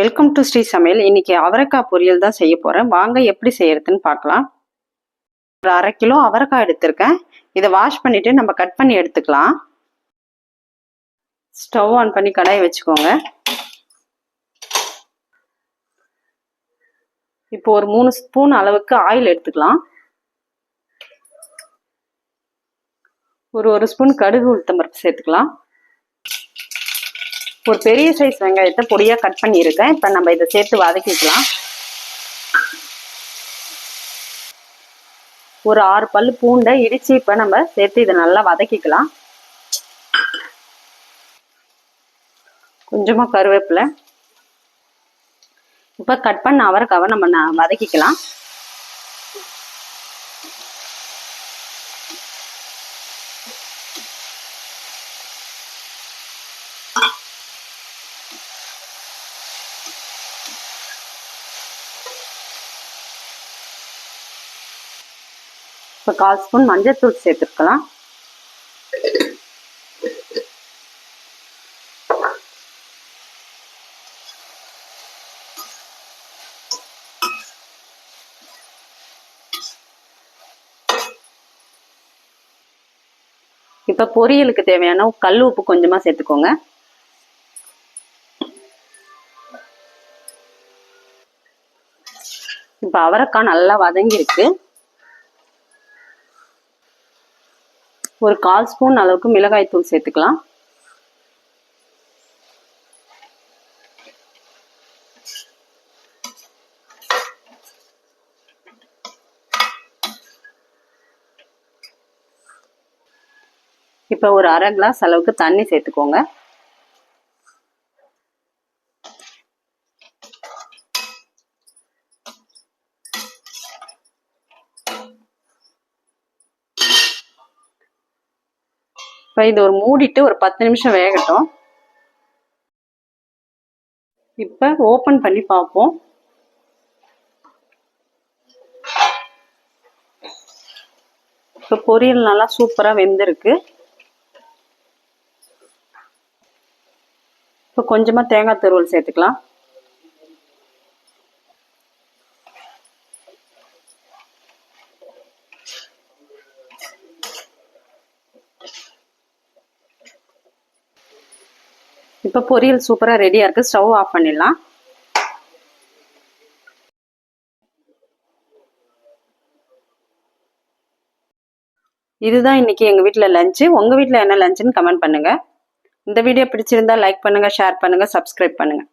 Welcome to Sri சமையல் இன்னைக்கு அவரைக்காய் பொரியல் தான் செய்ய போறேன். வாங்க எப்படி செய்யறதுன்னு பார்க்கலாம். ஒரு அரை கிலோ அவரைக்காய் எடுத்திருக்கேன். இதை வாஷ் பண்ணிட்டு நம்ம கட் பண்ணி எடுத்துக்கலாம். ஸ்டவ் ஆன் பண்ணி கடாயை வச்சுக்கோங்க. இப்போ ஒரு மூணு ஸ்பூன் அளவுக்கு ஆயில் எடுத்துக்கலாம். ஒரு ஒரு ஸ்பூன் கடுகு உளுத்தம்பருப்பு சேர்த்துக்கலாம். ஒரு பெரிய சைஸ் வெங்காயத்தை பொடியாக கட் பண்ணியிருக்கேன். இப்போ நம்ம இதை சேர்த்து வதக்கிக்கலாம். ஒரு ஆறு பல் பூண்டை இடிச்சு இப்போ நம்ம சேர்த்து இதை நல்லா வதக்கிக்கலாம். கொஞ்சமாக கருவேப்பிலை. இப்போ கட் பண்ண அவரைக்காவை நம்ம வதக்கிக்கலாம். இப்போ கால் ஸ்பூன் மஞ்சத்தூள் சேர்த்துருக்கலாம் இப்போ பொரியலுக்கு தேவையான கல் உப்பு கொஞ்சமாக சேர்த்துக்கோங்க. இப்போ அவரைக்காய் நல்லா வதங்கியிருக்கு. ஒரு கால் ஸ்பூன் அளவுக்கு மிளகாய் தூள் சேர்த்துக்கலாம். இப்போ ஒரு அரை கிளாஸ் அளவுக்கு தண்ணி சேர்த்துக்கோங்க. இப்போ இது ஒரு மூடிட்டு ஒரு பத்து நிமிஷம் வேகட்டும். இப்போ ஓப்பன் பண்ணி பார்ப்போம். இப்போ பொரியல் நல்லா சூப்பராக வெந்திருக்கு. இப்போ கொஞ்சமாக தேங்காய் துருவல் சேர்த்துக்கலாம். இப்போ பொரியல் சூப்பராக ரெடியாக இருக்குது ஸ்டவ் ஆஃப் பண்ணிடலாம். இதுதான் இன்னைக்கு எங்கள் வீட்டில் லஞ்சு உங்கள் வீட்டில் என்ன லஞ்சுன்னு கமெண்ட் பண்ணுங்கள் இந்த வீடியோ பிடிச்சிருந்தா லைக் பண்ணுங்கள் ஷேர் பண்ணுங்கள் சப்ஸ்கிரைப் பண்ணுங்கள்